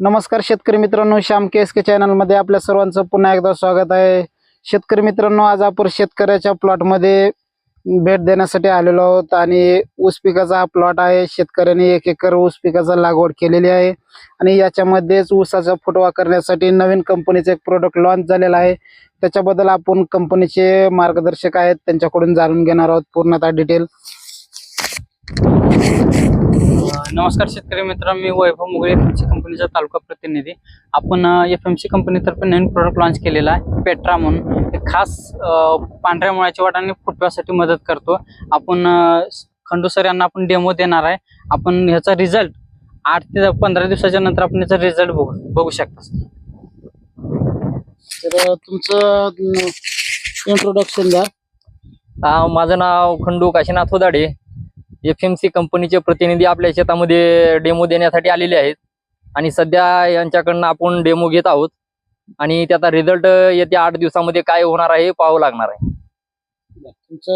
नमस्कार शेतकरी मित्रांनो श्याम के एस के चॅनलमध्ये आपल्या सर्वांचं पुन्हा एकदा स्वागत आहे. शेतकरी मित्रांनो आज आपण शेतकऱ्याच्या प्लॉटमध्ये भेट देण्यासाठी आलेलो आहोत आणि ऊस पिकाचा हा प्लॉट आहे. शेतकऱ्याने एक एकर ऊस पिकाचा लागवड केलेली आहे आणि याच्यामध्येच ऊसाचा फुटवा करण्यासाठी नवीन कंपनीचं एक प्रोडक्ट लॉन्च झालेलं आहे. त्याच्याबद्दल आपण कंपनीचे मार्गदर्शक आहेत त्यांच्याकडून जाणून घेणार आहोत पूर्णतः डिटेल नमस्कार शेतकरी मित्र मी Vaibhav Mugale F M C कंपनीचा तालुका प्रतिनिधी. आपण एफ एम सी कंपनीतर्फे नवीन प्रोडक्ट लॉन्च केलेला आहे पेट्रा म्हणून. हे खास पांढऱ्या मुळाच्या वाटाने फुटव्यासाठी मदत करतो. आपण खंडू सर यांना आपण डेमो देणार आहे. आपण ह्याचा रिझल्ट आठ ते पंधरा दिवसाच्या नंतर आपण याचा रिझल्ट बघू बघू शकता. तर तुमचं इंट्रोडक्शन द्या. माझं नाव Khandu Kashinath Hodade F M C कंपनीचे प्रतिनिधी आपल्या शेतामध्ये डेमो देण्यासाठी आलेले आहेत. आणि सध्या यांच्याकडनं आपण डेमो घेत आहोत. आणि त्याचा रिझल्ट येत्या आठ दिवसामध्ये काय होणार आहे हे पाहावं लागणार आहे. तुमचं